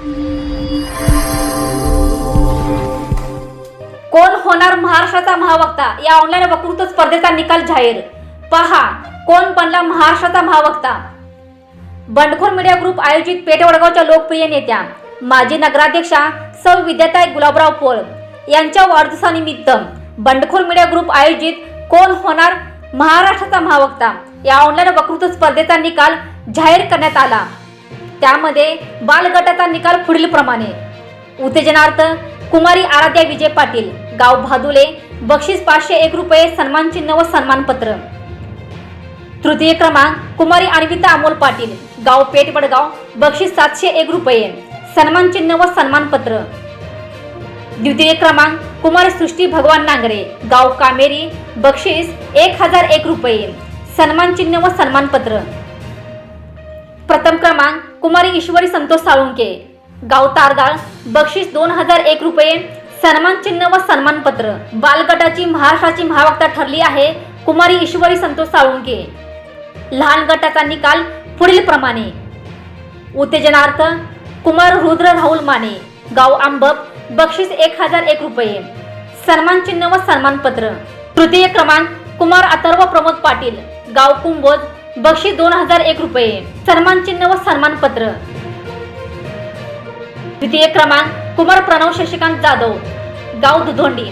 कोण होणार महाराष्ट्राचा महावक्ता? या ऑनलाईन वक्तृत्व स्पर्धेचा निकाल जाहीर. पहा कोण बनला महाराष्ट्राचा महावक्ता? बंडखोर मीडिया ग्रुप आयोजित पेठवडगावच्या लोकप्रिय नेत्या माजी नगराध्यक्षा सौ विद्याताई गुलाबराव पोळ. यांच्या वाढदिवसानिमित्त बंडखोर मीडिया ग्रुप आयोजित कोण होणार महाराष्ट्राचा महावक्ता? या ऑनलाईन वक्तृत्व स्पर्धेचा निकाल जाहीर करण्यात आला. त्यामध्ये बालगटाचा निकाल निकाल पुढीलप्रमाणे उत्तेजनार्थ कुमारी आराध्या विजय पाटील गाव भादुले बक्षीस पाचशे एक रुपये सन्मान चिन्ह व सन्मानपत्र. तृतीय क्रमांक कुमारी अन्विता अमोल पाटील गाव पेठ वडगाव बक्षीस सातशे एक रुपये सन्मान चिन्ह व सन्मानपत्र. द्वितीय क्रमांक कुमारी सृष्टी भगवान नांगरे गाव कामेरी बक्षीस एक हजार एक रुपये सन्मान चिन्ह व सन्मानपत्र. प्रथम क्रमांक कुमारी ईश्वरी संतोष साळुंके. गाव तारदाळ बक्षीस दोन हजार एक रुपये सन्मान चिन्ह व सन्मानपत्र. बालगटाची महाराष्ट्राची महावक्ता ठरली आहे कुमारी ईश्वरी संतोष साळुंके. लहान गटाचा निकाल पुढील प्रमाणे. उत्तेजनार्थ कुमार रुद्र राहुल माने. गाव आंबप बक्षीस एक हजार एक रुपये. सन्मान चिन्ह व सन्मानपत्र. तृतीय क्रमांक कुमार अथर्व प्रमोद पाटील. गाव कुंभोज बक्षीस दोन हजार एक रुपये. सन्मान चिन्ह व सन्मानपत्र द्वितीय क्रमांक कुमार प्रणव शशिकांत जाधव. गाव दुधोंडी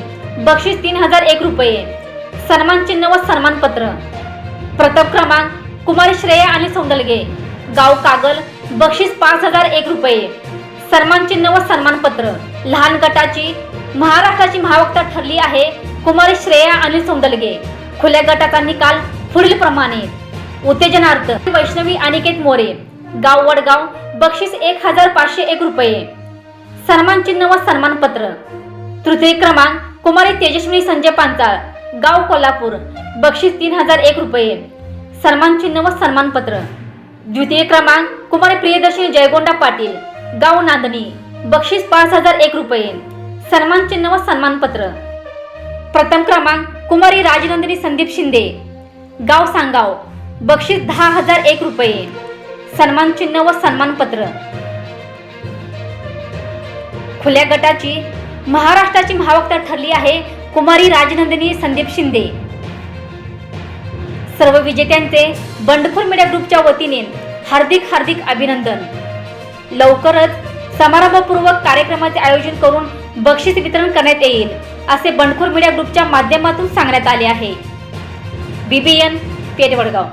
बक्षीस तीन हजार एक रुपये. सन्मान चिन्ह व सन्मानपत्र प्रथम क्रमांक कुमार श्रेया आणि सौंदलगे. गाव कागल बक्षीस पाच हजार एक रुपये. सन्मान चिन्ह व सन्मानपत्र लहान गटाची महाराष्ट्राची महावक्ता ठरली आहे कुमारी श्रेया आणि सौंदलगे. खुल्या गटाचा निकाल पुढील प्रमाणे उत्तेजनार्थ वैष्णवी अनिकेत मोरे. गाव वडगाव बक्षीस एक हजार पाचशे एक रुपये. सन्मान चिन्ह व सन्मानपत्र. तृतीय क्रमांक कुमारी तेजस्विनी संजय पांचाळ गाव कोल्हापूर बक्षीस तीन हजार एक रुपये. सन्मान चिन्ह व सन्मानपत्र. द्वितीय क्रमांक कुमारी प्रियदर्शनी जयगोंडा पाटील गाव नांदणी बक्षीस पाच हजार एक रुपये. सन्मान चिन्ह व सन्मानपत्र. प्रथम क्रमांक कुमारी राजनंदिनी संदीप शिंदे. गाव सांगाव बक्षीस दहा हजार एक रुपये. सन्मान चिन्ह व सन्मानपत्र. खुल्या गटाची महाराष्ट्राची महावक्ता ठरली आहे कुमारी राजनंदिनी संदीप शिंदे. सर्व विजेत्यांचे बंडखोर मीडिया ग्रुपच्या वतीने हार्दिक हार्दिक अभिनंदन. लवकरच समारंभपूर्वक कार्यक्रमाचे आयोजन करून बक्षीस वितरण करण्यात येईल असे बंडखोर मीडिया ग्रुपच्या माध्यमातून सांगण्यात आले आहे. बीबीएन पेटवडगाव